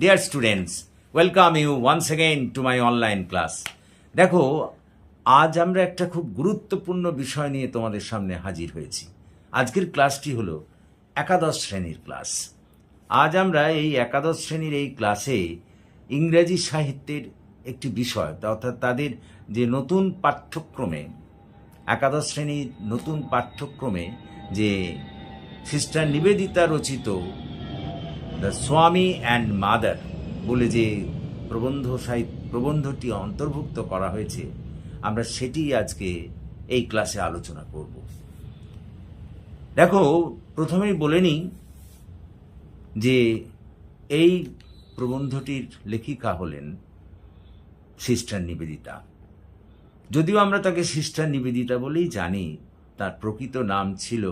Dear students welcome you once again to my online class দেখো, আজ আমরা একটা খুব গুরুত্বপূর্ণ বিষয় নিয়ে তোমাদের সামনে হাজির হয়েছি। আজকের ক্লাসটি হলো একাদশ শ্রেণির ক্লাস। আজ আমরা এই একাদশ শ্রেণির এই ক্লাসে ইংরেজি সাহিত্যের একটি বিষয় অর্থাৎ তাদের যে নতুন পাঠ্যক্রমে, একাদশ শ্রেণির নতুন পাঠ্যক্রমে যে সিস্টার নিবেদিতা রচিত দ্য স্বামী অ্যান্ড মাদার বলে যে প্রবন্ধ সাহিত্য প্রবন্ধটি অন্তর্ভুক্ত করা হয়েছে। আমরা সেটি আজকে এই ক্লাসে আলোচনা করব। দেখো, প্রথমেই বলে নিই যে এই প্রবন্ধটির লেখিকা হলেন সিস্টার নিবেদিতা। যদিও আমরা তাকে সিস্টার নিবেদিতা বলেই জানি, তার প্রকৃত নাম ছিল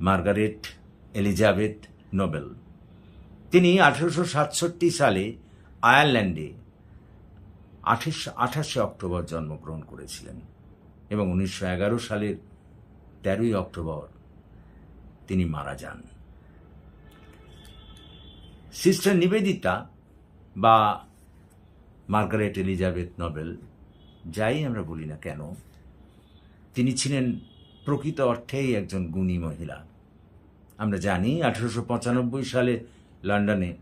মার্গারেট এলিজাবেথ নোবেল। তিনি আঠেরোশো সাতষট্টি সালে আয়ারল্যান্ডে আঠাশ অক্টোবর জন্মগ্রহণ করেছিলেন এবং উনিশশো এগারো সালের তেরোই অক্টোবর তিনি মারা যান। সিস্টার নিবেদিতা বা মার্গারেট এলিজাবেথ নোবেল, যাই আমরা বলি না কেন, তিনি ছিলেন প্রকৃত অর্থেই একজন গুণী মহিলা। আমরা জানি আঠেরোশো পঁচানব্বই সালে লন্ডনে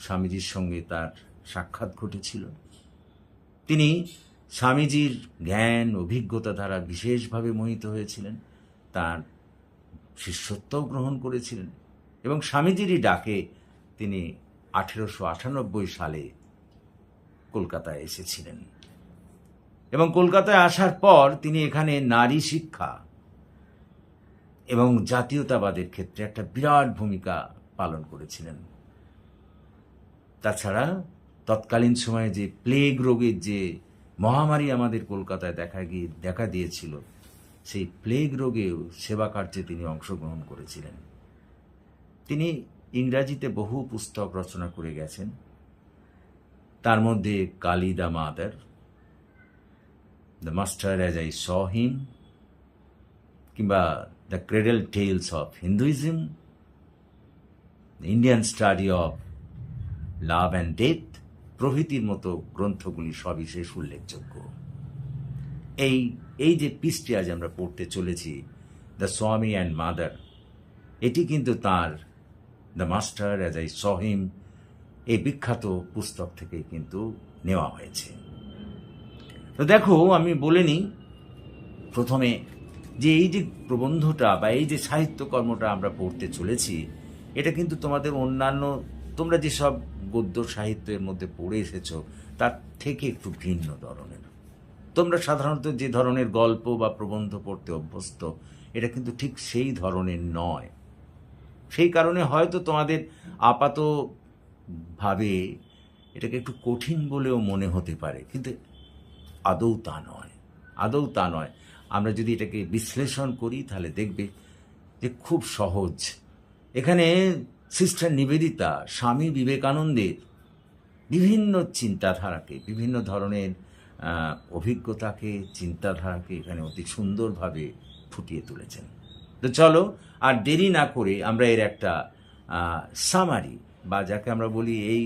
স্বামীজির সঙ্গে তার সাক্ষাৎ ঘটেছিল। তিনি স্বামীজির জ্ঞান, অভিজ্ঞতা দ্বারা বিশেষভাবে মোহিত হয়েছিলেন। তার শিষ্যত্বও গ্রহণ করেছিলেন এবং স্বামীজিরই ডাকে তিনি আঠেরোশো আটানব্বই সালে কলকাতায় এসেছিলেন। এবং কলকাতায় আসার পর তিনি এখানে নারী শিক্ষা এবং জাতীয়তাবাদের ক্ষেত্রে একটা বিরাট ভূমিকা পালন করেছিলেন। তাছাড়া তৎকালীন সময়ে যে প্লেগ রোগের যে মহামারী আমাদের কলকাতায় দেখা গিয়ে, দেখা দিয়েছিল, সেই প্লেগ রোগেও সেবা কার্যে তিনি অংশগ্রহণ করেছিলেন। তিনি ইংরাজিতে বহু পুস্তক রচনা করে গেছেন। তার মধ্যে Kali the mother, the master as I saw him, কিংবা the cradle tales of Hinduism Indian study of love and death প্রভৃতির মতো গ্রন্থগুলি সবিশেষ উল্লেখযোগ্য। এই এই যে পিসটি আজ আমরা পড়তে চলেছি দ্য স্বামী অ্যান্ড মাদার এটি কিন্তু তার the master as I saw him এই বিখ্যাত পুস্তক থেকে কিন্তু নেওয়া হয়েছে। তো দেখো, আমি বলে নিই, প্রথমে যে এই যে প্রবন্ধটা বা এই যে সাহিত্যকর্মটা আমরা পড়তে চলেছি, এটা কিন্তু তোমাদের অন্যান্য, তোমরা যেসব গদ্য সাহিত্যের মধ্যে পড়ে এসেছ, তার থেকে একটু ভিন্ন ধরনের। তোমরা সাধারণত যে ধরনের গল্প বা প্রবন্ধ পড়তে অভ্যস্ত, এটা কিন্তু ঠিক সেই ধরনের নয়। সেই কারণে হয়তো তোমাদের আপাত ভাবে এটাকে একটু কঠিন বলেও মনে হতে পারে, কিন্তু আদৌ তা নয়। আদৌ তা নয়। আমরা যদি এটাকে বিশ্লেষণ করি, তাহলে দেখবে যে খুব সহজ। এখানে সিস্টার নিবেদিতা, স্বামী বিবেকানন্দের বিভিন্ন চিন্তাধারাকে, বিভিন্ন ধরনের অভিজ্ঞতাকে, চিন্তাধারাকে এখানে অতি সুন্দরভাবে ফুটিয়ে তুলেছেন। তো চলো, আর দেরি না করে আমরা এর একটা সামারি বা যাকে আমরা বলি এই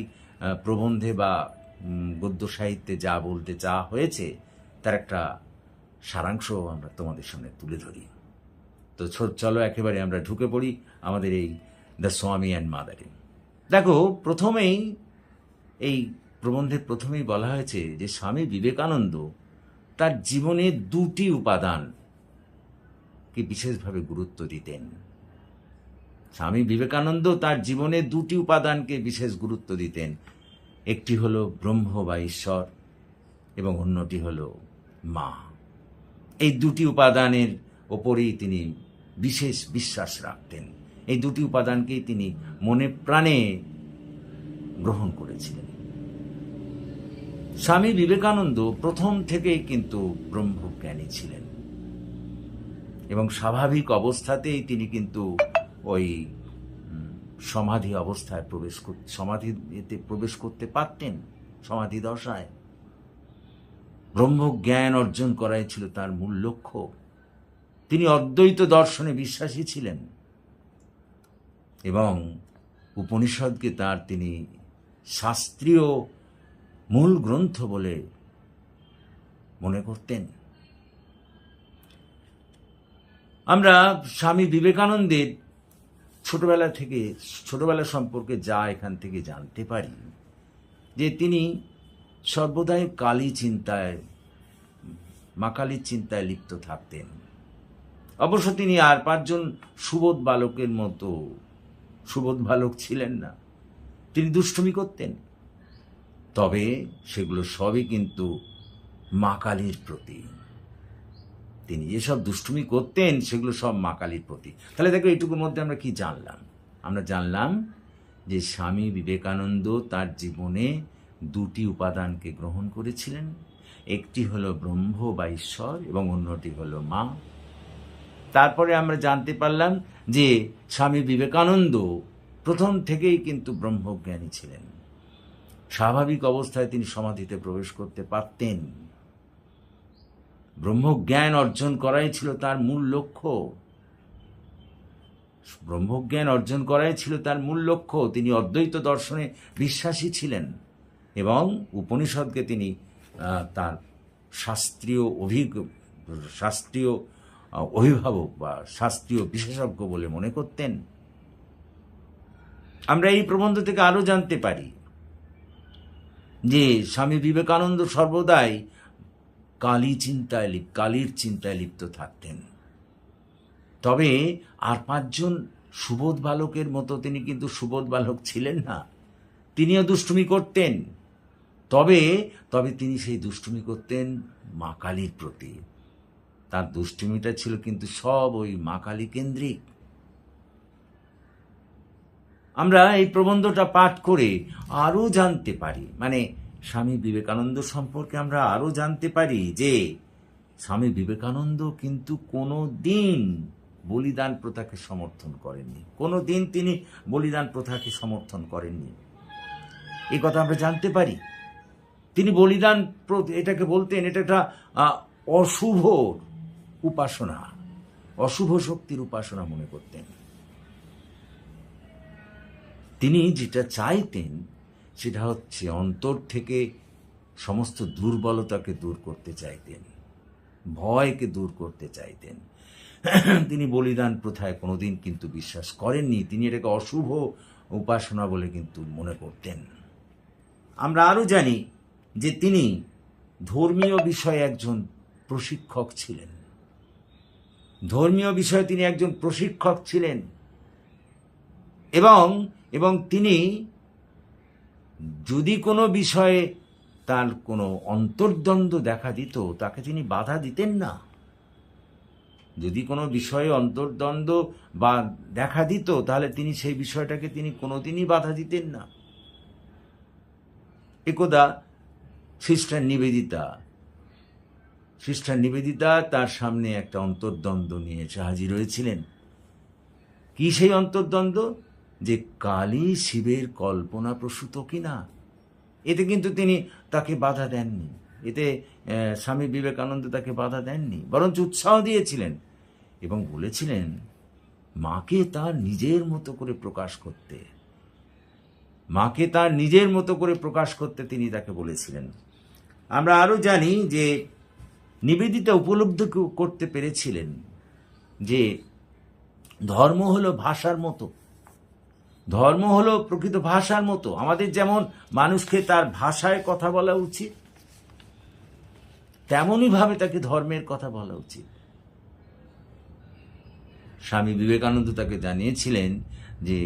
প্রবন্ধে বা গদ্য সাহিত্যে যা বলতে চা হয়েছে, তার একটা সারাংশ আমরা তোমাদের সামনে তুলে ধরি। তো চলো একেবারে আমরা ঢুকে পড়ি আমাদের এই দ্য স্বামী অ্যান্ড মাদারে দেখো, প্রথমেই এই প্রবন্ধের প্রথমেই বলা হয়েছে যে স্বামী বিবেকানন্দ তার জীবনে দুটি উপাদান উপাদানকে বিশেষভাবে গুরুত্ব দিতেন। স্বামী বিবেকানন্দ তার জীবনে দুটি উপাদানকে বিশেষ গুরুত্ব দিতেন। একটি হলো ব্রহ্ম বা ঈশ্বর এবং অন্যটি হলো মা। এই দুটি উপাদানের ওপরেই তিনি বিশেষ বিশ্বাস রাখতেন। এই দুটি উপাদানকেই তিনি মনে প্রাণে গ্রহণ করেছিলেন। স্বামী বিবেকানন্দ প্রথম থেকেই কিন্তু ব্রহ্মজ্ঞানী ছিলেন। এবং স্বাভাবিক অবস্থাতেই তিনি কিন্তু ওই সমাধি অবস্থায় প্রবেশ সমাধিতে প্রবেশ করতে পারতেন, সমাধি দশায়। ব্রহ্মজ্ঞান অর্জন করাই ছিল তার মূল লক্ষ্য। তিনি অদ্বৈত দর্শনে বিশ্বাসী ছিলেন এবং উপনিষদকে তার তিনি শাস্ত্রীয় মূল গ্রন্থ বলে মনে করতেন। আমরা স্বামী বিবেকানন্দের ছোটবেলা থেকে, ছোটবেলা সম্পর্কে যা এখান থেকে জানতে পারি, যে তিনি সর্বদাই কালী চিন্তায়, মা কালীর চিন্তায় লিপ্ত থাকতেন। অবশ্য তিনি আর পাঁচজন সুবোধ বালকের মতো, সুবোধ বালক ছিলেন না। তিনি দুষ্টুমি করতেন। তবে সেগুলো সবই কিন্তু মা কালীর প্রতি। তিনি যেসব দুষ্টুমি করতেন, সেগুলো সব মা কালীর প্রতি। তাহলে দেখো, এইটুকুর মধ্যে আমরা কি জানলাম? আমরা জানলাম যে স্বামী বিবেকানন্দ তার জীবনে দুটি উপাদানকে গ্রহণ করেছিলেন। একটি হলো ব্রহ্ম বা ঈশ্বর এবং অন্যটি হলো মা। তারপরে আমরা জানতে পারলাম যে স্বামী বিবেকানন্দ প্রথম থেকেই কিন্তু ব্রহ্মজ্ঞানী ছিলেন। স্বাভাবিক অবস্থায় তিনি সমাধিতে প্রবেশ করতে পারতেন। ব্রহ্মজ্ঞান অর্জন করাই ছিল তার মূল লক্ষ্য। ব্রহ্মজ্ঞান অর্জন করাই ছিল তার মূল লক্ষ্য। তিনি অদ্বৈত দর্শনে বিশ্বাসী ছিলেন। এবং উপনিষদকে তিনি তার শাস্ত্রীয় অভিজ্ঞ, শাস্ত্রীয় অভিভাবক বা শাস্ত্রীয় বিশেষজ্ঞ বলে মনে করতেন। আমরা এই প্রবন্ধ থেকে আরও জানতে পারি যে স্বামী বিবেকানন্দ সর্বদাই কালী চিন্তায় লিপ কালীর চিন্তায় লিপ্ত থাকতেন। তবে আর পাঁচজন সুবোধ বালকের মতো তিনি কিন্তু সুবোধ বালক ছিলেন না। তিনিও দুষ্টুমি করতেন। তবে তবে তিনি সেই দুষ্টুমি করতেন মা কালীর প্রতি। তার দুষ্টুমিটা ছিল কিন্তু সব ওই মা কালী কেন্দ্রিক। আমরা এই প্রবন্ধটা পাঠ করে আরও জানতে পারি। মানে স্বামী বিবেকানন্দ সম্পর্কে আমরা আরও জানতে পারি যে, স্বামী বিবেকানন্দ কিন্তু কোনো দিন বলিদান প্রথাকে সমর্থন করেননি। কোনো দিন তিনি বলিদান প্রথাকে সমর্থন করেননি। এই কথা আমরা জানতে পারি। তিনি বলিদান এটাকে বলতেন, এটা একটা অশুভ উপাসনা, অশুভ শক্তির উপাসনা মনে করতেন। তিনি যেটা চাইতেন, সেটা হচ্ছে অন্তর থেকে সমস্ত দুর্বলতাকে দূর করতে চাইতেন, ভয়কে দূর করতে চাইতেন। তিনি বলিদান প্রথায় কোনোদিন কিন্তু বিশ্বাস করেননি। তিনি এটাকে অশুভ উপাসনা বলে কিন্তু মনে করতেন। আমরা আরও জানি যে তিনি ধর্মীয় বিষয়ে একজন প্রশিক্ষক ছিলেন। ধর্মীয় বিষয়ে তিনি একজন প্রশিক্ষক ছিলেন। এবং এবং তিনি যদি কোনো বিষয়ে তার কোনো অন্তর্দ্বন্দ্ব দেখা দিত, তাকে তিনি বাধা দিতেন না। যদি কোনো বিষয়ে অন্তর্দ্বন্দ্ব বা দেখা দিত, তাহলে তিনি সেই বিষয়টাকে তিনি কোনোদিনই বাধা দিতেন না। একদা সিস্টার নিবেদিতা। সিস্টার নিবেদিতা তার সামনে একটা অন্তর্দ্বন্দ্ব নিয়ে এসে হাজির হয়েছিলেন। কি সেই অন্তর্দ্বন্দ্ব? যে কালী শিবের কল্পনা প্রসূত কিনা? এতে কিন্তু তিনি তাকে বাধা দেননি। এতে স্বামী বিবেকানন্দ তাকে বাধা দেননি, বরঞ্চ উৎসাহ দিয়েছিলেন এবং বলেছিলেন, মাকে তার নিজের মতো করে প্রকাশ করতে। মাকে তার নিজের মতো করে প্রকাশ করতে তিনি তাকে বলেছিলেন। আমরা আরও জানি যে নিবেদিতা উপলব্ধ করতে পেরেছিলেন যে ধর্ম হলো ভাষার মতো। ধর্ম হলো প্রকৃত ভাষার মতো। আমাদের যেমন মানুষকে তার ভাষায় কথা বলা উচিত, তেমনইভাবে তাকে ধর্মের কথা বলা উচিত। স্বামী বিবেকানন্দ তাকে জানিয়েছিলেন যে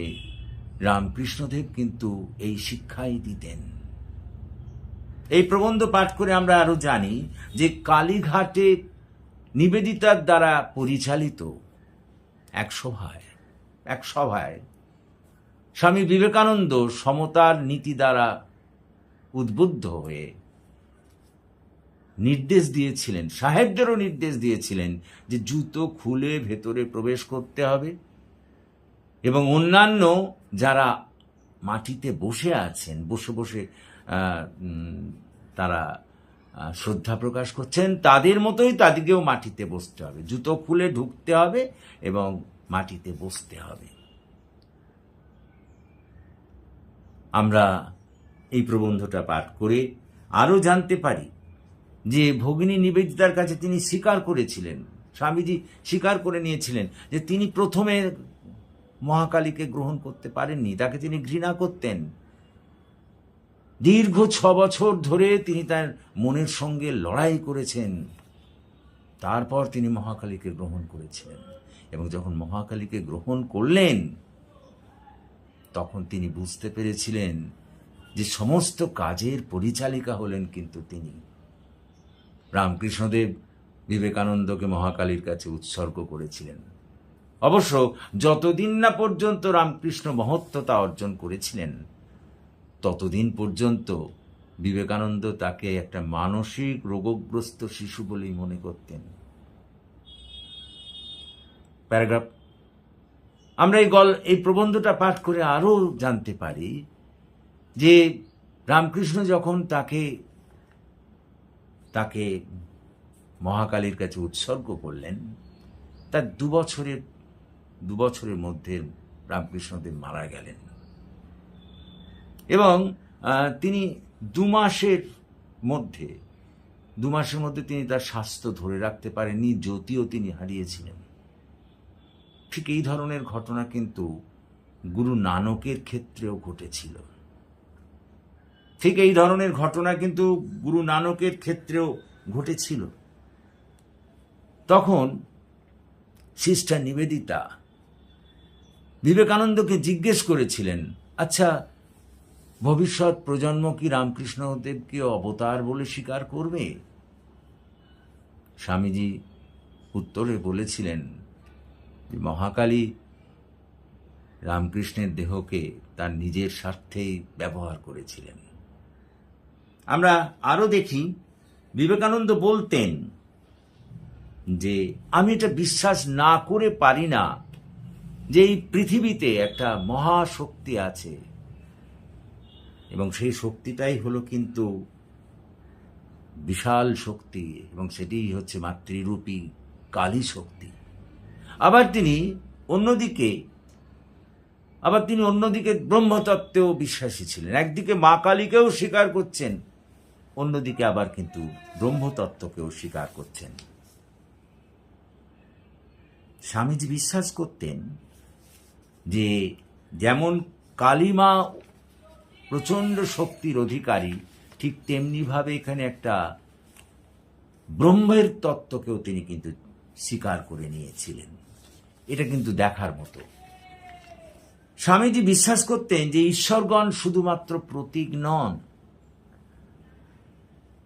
রামকৃষ্ণদেব কিন্তু এই শিক্ষাই দিতেন। এই প্রবন্ধ পাঠ করে আমরা আরও জানি যে কালীঘাটে নিবেদিতার দ্বারা পরিচালিত এক সভায় এক সভায় স্বামী বিবেকানন্দ সমতার নীতি দ্বারা উদ্বুদ্ধ হয়ে নির্দেশ দিয়েছিলেন, সাহেবদেরও নির্দেশ দিয়েছিলেন যে জুতো খুলে ভেতরে প্রবেশ করতে হবে এবং অন্যান্য যারা মাটিতে বসে আছেন, বসে বসে তারা শ্রদ্ধা প্রকাশ করছেন। তাদের মতোই তাদেরকেও মাটিতে বসতে হবে। জুতো খুলে ঢুকতে হবে এবং মাটিতে বসতে হবে। আমরা এই প্রবন্ধটা পাঠ করে আরও জানতে পারি যে ভগিনী নিবেদিতার কাছে তিনি স্বীকার করেছিলেন। স্বামীজি স্বীকার করে নিয়েছিলেন যে তিনি প্রথমে মহাকালীকে গ্রহণ করতে পারেননি, তাকে তিনি ঘৃণা করতেন। দীর্ঘ ছ বছর ধরে তিনি তার মনের সঙ্গে লড়াই করেছেন। তারপর তিনি মহাকালীকে গ্রহণ করেছিলেন এবং যখন মহাকালীকে গ্রহণ করলেন, তখন তিনি বুঝতে পেরেছিলেন যে সমস্ত কাজের পরিচালিকা হলেন কিন্তু তিনি। রামকৃষ্ণদেব বিবেকানন্দকে মহাকালীর কাছে উৎসর্গ করেছিলেন। অবশ্য যতদিন না পর্যন্ত রামকৃষ্ণ মহত্বতা অর্জন করেছিলেন ততদিন পর্যন্ত বিবেকানন্দ তাকে একটা মানসিক রোগগ্রস্ত শিশু বলেই মনে করতেন। প্যারাগ্রাফ, আমরা এই গল, এই প্রবন্ধটা পাঠ করে আরও জানতে পারি যে রামকৃষ্ণ যখন তাকে তাকে মহাকালীর কাছে উৎসর্গ করলেন, তার দু বছরের দু বছরের মধ্যে রামকৃষ্ণদেব মারা গেলেন। এবং তিনি দু মাসের মধ্যে, দু মাসের মধ্যে তিনি তার স্বাস্থ্য ধরে রাখতে পারেননি, যদিও তিনি হারিয়েছিলেন। ঠিক এই ধরনের ঘটনা কিন্তু গুরু নানকের ক্ষেত্রেও ঘটেছিল। ঠিক এই ধরনের ঘটনা কিন্তু গুরু নানকের ক্ষেত্রেও ঘটেছিল। তখন সিস্টার নিবেদিতা বিবেকানন্দকে জিজ্ঞেস করেছিলেন আচ্ছা ভবিষ্যৎ প্রজন্ম কি রামকৃষ্ণদেবকে অবতার বলে স্বীকার করবে? স্বামীজি উত্তরে বলেছিলেন, যে মহাকালী রামকৃষ্ণের দেহকে তার নিজের স্বার্থেই ব্যবহার করেছিলেন। আমরা আরও দেখি, বিবেকানন্দ বলতেন যে, আমি এটা বিশ্বাস না করে পারি না যে এই পৃথিবীতে একটা মহাশক্তি আছে। এবং সেই শক্তিটাই হলো কিন্তু বিশাল শক্তি এবং সেটিই হচ্ছে মাতৃরূপী কালী শক্তি। আবার তিনি অন্যদিকে, আবার তিনি অন্যদিকে ব্রহ্মতত্ত্বেও বিশ্বাসী ছিলেন। একদিকে মা কালীকেও স্বীকার করছেন, অন্যদিকে আবার কিন্তু ব্রহ্মতত্ত্বকেও স্বীকার করছেন। স্বামীজি বিশ্বাস করতেন যে যেমন কালীমা প্রচণ্ড শক্তির অধিকারী, ঠিক তেমনিভাবে এখানে একটা ব্রহ্মের তত্ত্বকেও তিনি কিন্তু স্বীকার করে নিয়েছিলেন। এটা কিন্তু দেখার মতো। স্বামীজি বিশ্বাস করতেন যে ঈশ্বরগণ শুধুমাত্র প্রতীক নন।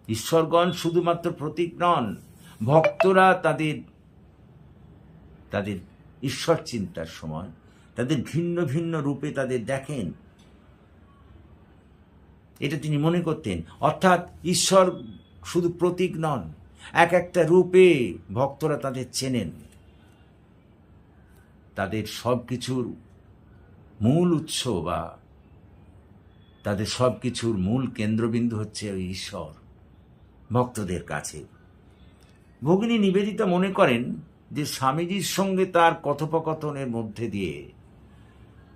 ঈশ্বরগণ শুধুমাত্র প্রতীক নন, ভক্তরা তাদের তাদের ঈশ্বর চিন্তার সময়, তাদের ভিন্ন ভিন্ন রূপে তাদের দেখেন। এটা তিনি মনে করতেন। অর্থাৎ ঈশ্বর শুধু প্রতীক নন, এক একটা রূপে ভক্তরা তাদের চেনেন। তাদের সব কিছুর মূল উৎস বা তাদের সব কিছুর মূল কেন্দ্রবিন্দু হচ্ছে ওই ঈশ্বর, ভক্তদের কাছে। ভগিনী নিবেদিতা মনে করেন যে স্বামীজির সঙ্গে তার কথোপকথনের মধ্যে দিয়ে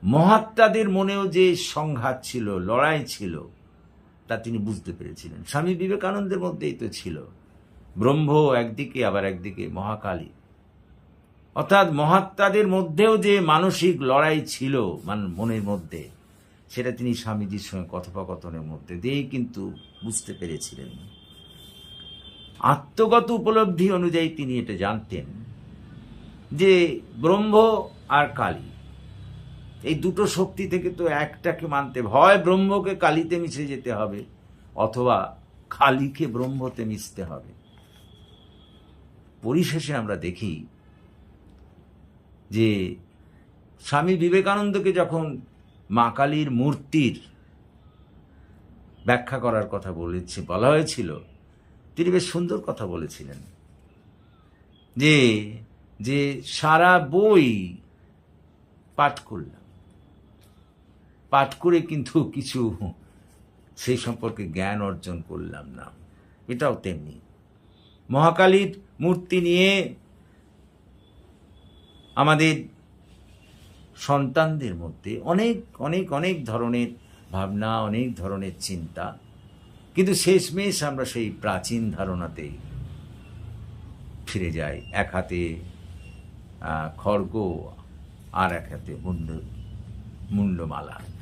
মহাত্মাদের মনেও যে সংঘাত ছিল, লড়াই ছিল তা তিনি বুঝতে পেরেছিলেন। স্বামী বিবেকানন্দের মধ্যেই তো ছিল। ব্রহ্ম একদিকে, আবার একদিকে মহাকালী। অর্থাৎ মহাত্মাদের মধ্যেও যে মানসিক লড়াই ছিল মান, মনের মধ্যে, সেটা তিনি স্বামীজির সঙ্গে কথোপকথনের মধ্যে দিয়েই কিন্তু বুঝতে পেরেছিলেন। আত্মগত উপলব্ধি অনুযায়ী তিনি এটা জানতেন যে ব্রহ্ম আর কালী এই দুটো শক্তি থেকে তো একটাকে মানতে। হয় ব্রহ্মকে কালিতে মিশে যেতে হবে, অথবা কালীকে ব্রহ্মতে মিশতে হবে পরিশেষে আমরা দেখি যে স্বামী বিবেকানন্দকে যখন মা কালীর মূর্তির ব্যাখ্যা করার কথা বলেছে, বলা হয়েছিল, তিনি বেশ সুন্দর কথা বলেছিলেন যে যে সারা বই পাঠ করলাম পাঠ করে কিন্তু কিছু সেই সম্পর্কে জ্ঞান অর্জন করলাম না। এটাও তেমনি। মহাকালীর মূর্তি নিয়ে আমাদের সন্তানদের মধ্যে অনেক অনেক অনেক ধরনের ভাবনা, অনেক ধরনের চিন্তা। কিন্তু শেষমেশ আমরা সেই প্রাচীন ধারণাতেই ফিরে যাই। এক হাতে খড়গ আর এক হাতে মুন্ড, মুন্ডমালা।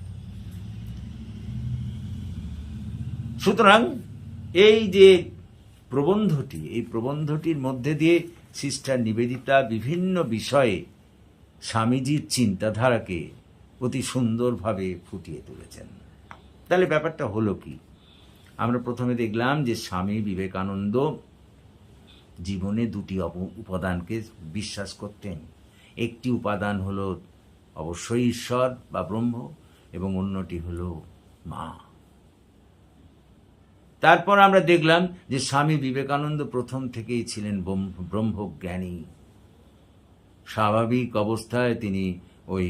সুতরাং এই যে প্রবন্ধটি, এই প্রবন্ধটির মধ্যে দিয়ে সিস্টার নিবেদিতা বিভিন্ন বিষয়ে স্বামীজির চিন্তাধারাকে অতি সুন্দরভাবে ফুটিয়ে তুলেছেন। তাহলে ব্যাপারটা হলো কি? আমরা প্রথমে দেখলাম যে স্বামী বিবেকানন্দ জীবনে দুটি উপাদানকে বিশ্বাস করতেন। একটি উপাদান হলো অবশ্যই ঈশ্বর বা ব্রহ্ম এবং অন্যটি হলো মা। তারপর আমরা দেখলাম যে স্বামী বিবেকানন্দ প্রথম থেকেই ছিলেন ব্রহ্মজ্ঞানী। স্বাভাবিক অবস্থায় তিনি ওই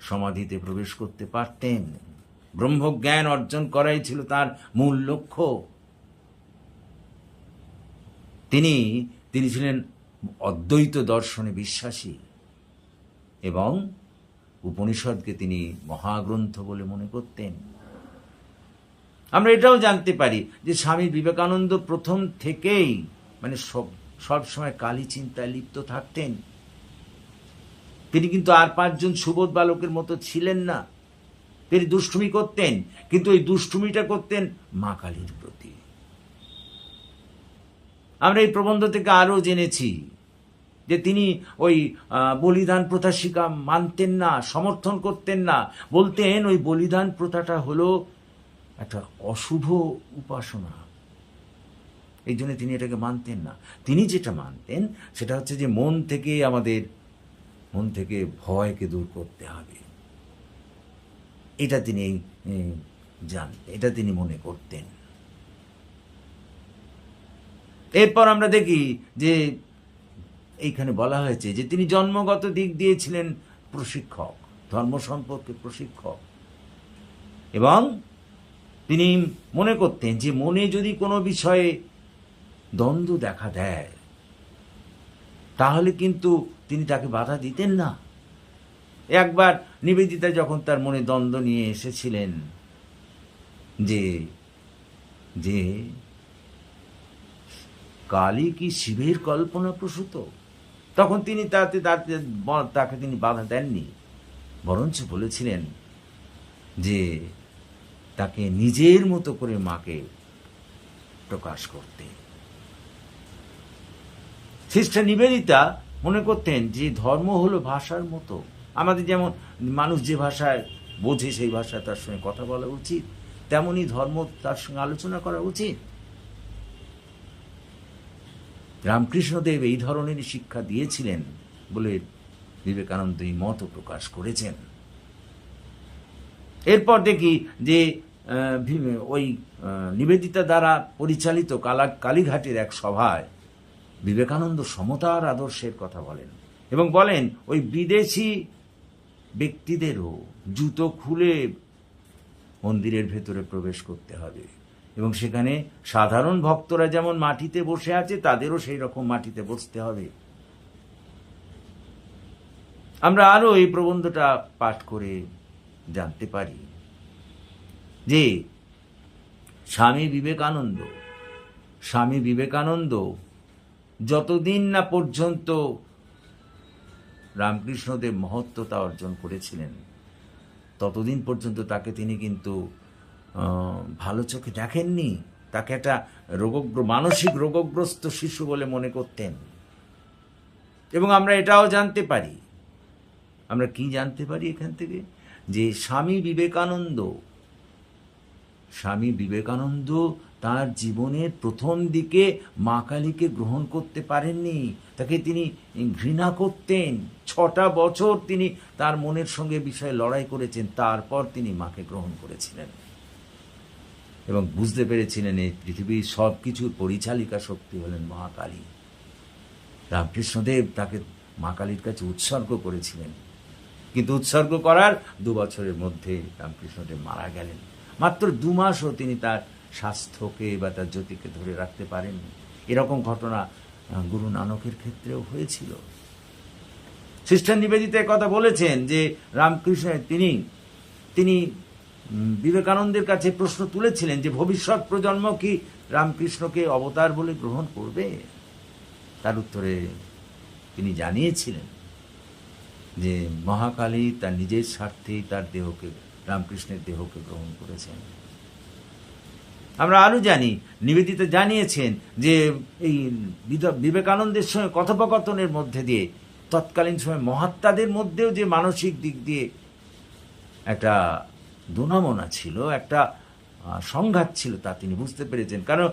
সমাধিতে প্রবেশ করতে পারতেন। ব্রহ্মজ্ঞান অর্জন করাই ছিল তার মূল লক্ষ্য। তিনি তিনি ছিলেন অদ্বৈত দর্শনে বিশ্বাসী এবং উপনিষদকে তিনি মহাগ্রন্থ বলে মনে করতেন। আমরা এটাও জানতে পারি যে স্বামী বিবেকানন্দ প্রথম থেকেই মানে সব সবসময় কালী চিন্তায় লিপ্ত থাকতেন। তিনি কিন্তু আর পাঁচজন সুবোধ বালকের মতো ছিলেন না। তিনি দুষ্টুমি করতেন, কিন্তু ওই দুষ্টুমিটা করতেন মা কালীর প্রতি। আমরা এই প্রবন্ধ থেকে আরও জেনেছি যে তিনি ওই বলিদান প্রথা শিকা মানতেন না, সমর্থন করতেন না। বলতেন, ওই বলিদান প্রথাটা হলো একটা অশুভ উপাসনা। এই জন্য তিনি এটাকে মানতেন না। তিনি যেটা মানতেন, সেটা হচ্ছে যে মন থেকে আমাদের, মন থেকে ভয়কে দূর করতে হবে। এটা তিনি জান, এটা তিনি মনে করতেন। এরপর আমরা দেখি যে এইখানে বলা হয়েছে যে তিনি জন্মগত দিক দিয়েছিলেন প্রশিক্ষক, ধর্ম সম্পর্কে প্রশিক্ষক। এবং তিনি মনে করতেন যে মনে যদি কোনো বিষয়ে দ্বন্দ্ব দেখা দেয়, তাহলে কিন্তু তিনি তাকে বাধা দিতেন না। একবার নিবেদিতা যখন তার মনে দ্বন্দ্ব নিয়ে এসেছিলেন যে যে, কালী কি শিবের কল্পনা প্রসূত? তখন তিনি তাতে তাতে, তাকে তিনি বাধা দেননি। বরঞ্চ বলেছিলেন যে তাকে নিজের মতো করে মাকে প্রকাশ করতে সিস্টার নিবেদিতা মনে করতেন যে ধর্ম হলো ভাষার মতো। আমাদের যেমন মানুষ যে ভাষায় বোঝে সেই ভাষায় তার সঙ্গে কথা বলা উচিত, তেমনি ধর্ম তার সঙ্গে আলোচনা করা উচিত। রামকৃষ্ণদেব এই ধরনেরই শিক্ষা দিয়েছিলেন বলে বিবেকানন্দ এই মত প্রকাশ করেছেন। এরপর দেখি যে ওই নিবেদিতা দ্বারা পরিচালিত কালা, কালীঘাটের এক সভায় বিবেকানন্দ সমতার আদর্শের কথা বলেন এবং বলেন, ওই বিদেশি ব্যক্তিদেরও জুতো খুলে মন্দিরের ভেতরে প্রবেশ করতে হবে। এবং সেখানে সাধারণ ভক্তরা যেমন মাটিতে বসে আছে, তাদেরও সেই রকম মাটিতে বসতে হবে। আমরা আরও এই প্রবন্ধটা পাঠ করে জানতে পারি যে স্বামী বিবেকানন্দ স্বামী বিবেকানন্দ যতদিন না পর্যন্ত রামকৃষ্ণদেব মহত্বতা অর্জন করেছিলেন, ততদিন পর্যন্ত তাকে তিনি কিন্তু ভালো চোখে দেখেননি। তাকে একটা রোগগ্র, মানসিক রোগগ্রস্ত শিশু বলে মনে করতেন। এবং আমরা এটাও জানতে পারি। আমরা কি জানতে পারি এখান থেকে? যে স্বামী বিবেকানন্দ স্বামী বিবেকানন্দ তার জীবনের প্রথম দিকে মা কালীকে গ্রহণ করতে পারেননি। তাকে তিনি ঘৃণা করতেন। ছটা বছর তিনি তার মনের সঙ্গে বিষয়ে লড়াই করেছেন, তারপর তিনি মাকে গ্রহণ করেছিলেন। এবং বুঝতে পেরেছিলেন এই পৃথিবীর সব কিছুর পরিচালিকা শক্তি হলেন মা কালী। রামকৃষ্ণদেব তাকে মা কালীর কাছে উৎসর্গ করেছিলেন। কিন্তু উৎসর্গ করার দু বছরের মধ্যে রামকৃষ্ণদেব মারা গেলেন। মাত্র দু মাসও তিনি তার স্বাস্থ্যকে বা তার জ্যোতিকে ধরে রাখতে পারেননি। এরকম ঘটনা গুরু নানকের ক্ষেত্রেও হয়েছিল। সিস্টার নিবেদিতা কথা বলেছেন যে রামকৃষ্ণ তিনি তিনি বিবেকানন্দের কাছে প্রশ্ন তুলেছিলেন যে ভবিষ্যৎ প্রজন্ম কি রামকৃষ্ণকে অবতার বলে গ্রহণ করবে? তার উত্তরে তিনি জানিয়েছিলেন যে মহাকালী তার নিজের স্বার্থেই তার দেহকে, রামকৃষ্ণের দেহকে গ্রহণ করেছেন। আমরা আরও জানি, নিবেদিতা জানিয়েছেন যে এই বিবেকানন্দের সঙ্গে কথোপকথনের মধ্যে দিয়ে, তৎকালীন সময় মহাত্মাদের মধ্যেও যে মানসিক দিক দিয়ে একটা দুনামনা ছিল, একটা সংঘাত ছিল তা তিনি বুঝতে পেরেছেন। কারণ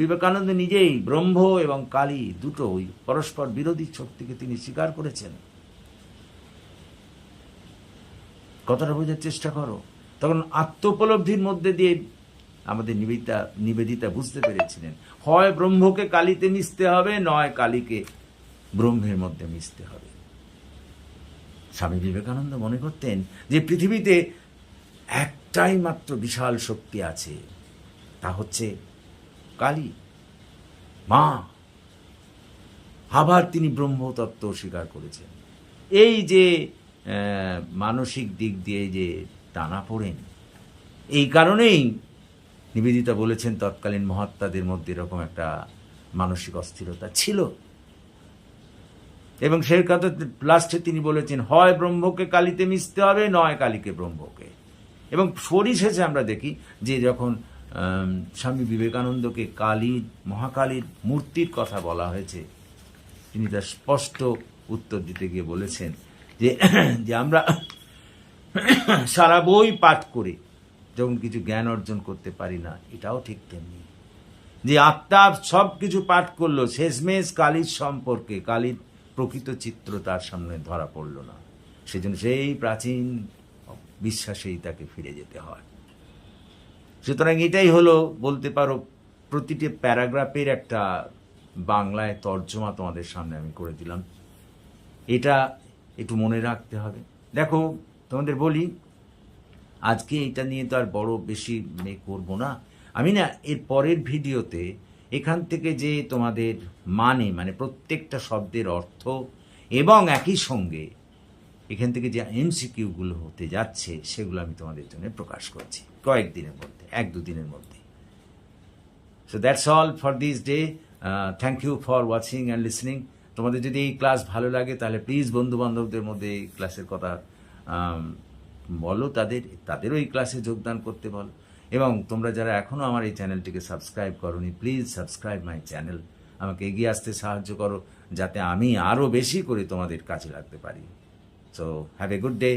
বিবেকানন্দ নিজেই ব্রহ্ম এবং কালী দুটোই পরস্পর বিরোধী শক্তিকে তিনি স্বীকার করেছেন। কথাটা বোঝার চেষ্টা করো। তখন আত্মোপলব্ধির মধ্যে দিয়ে আমাদের নিবেদিতা নিবেদিতা বুঝতে পেরেছিলেন। হয় ব্রহ্মকে কালিতে মিশতে হবে, নয় কালীকে ব্রহ্মের মধ্যে মিশতে হবে। স্বামী বিবেকানন্দ মনে করতেন যে পৃথিবীতে একটাই মাত্র বিশাল শক্তি আছে, তা হচ্ছে কালী। মা, আবার তিনি ব্রহ্মতত্ত্ব স্বীকার করেছেন। এই যে মানসিক দিক দিয়ে যে টানা পড়েন, এই কারণেই নিবেদিতা বলেছেন তৎকালীন মহাত্মাদের মধ্যে এরকম একটা মানসিক অস্থিরতা ছিল। এবং সেই কথা লাস্টে তিনি বলেছেন, হয় ব্রহ্মকে কালিতে মিশতে হবে, নয় কালীকে ব্রহ্মকে। এবং পরিশেষে আমরা দেখি যে যখন স্বামী বিবেকানন্দকে কালী, মহাকালীর মূর্তির কথা বলা হয়েছে, তিনি তার স্পষ্ট উত্তর দিতে গিয়ে বলেছেন যে যে আমরা সারা বই পাঠ করে, যখন কিছু জ্ঞান অর্জন করতে পারি না, এটাও ঠিক তেমনি। যে আত্মা সব কিছু পাঠ করল, শেষমেশ কালীর সম্পর্কে, কালীর প্রকৃত চিত্র তার সামনে ধরা পড়ল না। সেজন্য সেই প্রাচীন বিশ্বাসেই তাকে ফিরে যেতে হয়। সুতরাং এটাই হলো, বলতে পারো, প্রতিটি প্যারাগ্রাফের একটা বাংলায় তর্জমা তোমাদের সামনে আমি করে দিলাম। এটা একটু মনে রাখতে হবে। দেখো, তোমাদের বলি, আজকে এটা নিয়ে তো আর বড় বেশি করব না। আমি না, এর পরের ভিডিওতে এখান থেকে যে তোমাদের মানে মানে প্রত্যেকটা শব্দের অর্থ এবং একই সঙ্গে এখান থেকে যে এমসিকিউগুলো হতে যাচ্ছে, সেগুলো আমি তোমাদের জন্য প্রকাশ করছি কয়েকদিনের মধ্যে, এক দুদিনের মধ্যে। So that's all for this day thank you for watching and listening তোমাদের যদি এই ক্লাস ভালো লাগে, তাহলে প্লিজ বন্ধু বান্ধবদের মধ্যে এই ক্লাসের কথা বলো, তাদের, তাদেরও এই ক্লাসে যোগদান করতে বলো। এবং তোমরা যারা এখনও আমার এই চ্যানেলটিকে সাবস্ক্রাইব করনি প্লিজ সাবস্ক্রাইব মাই চ্যানেল আমাকে এগিয়ে আসতে সাহায্য করো, যাতে আমি আরও বেশি করে তোমাদের কাজে লাগতে পারি। So have a good day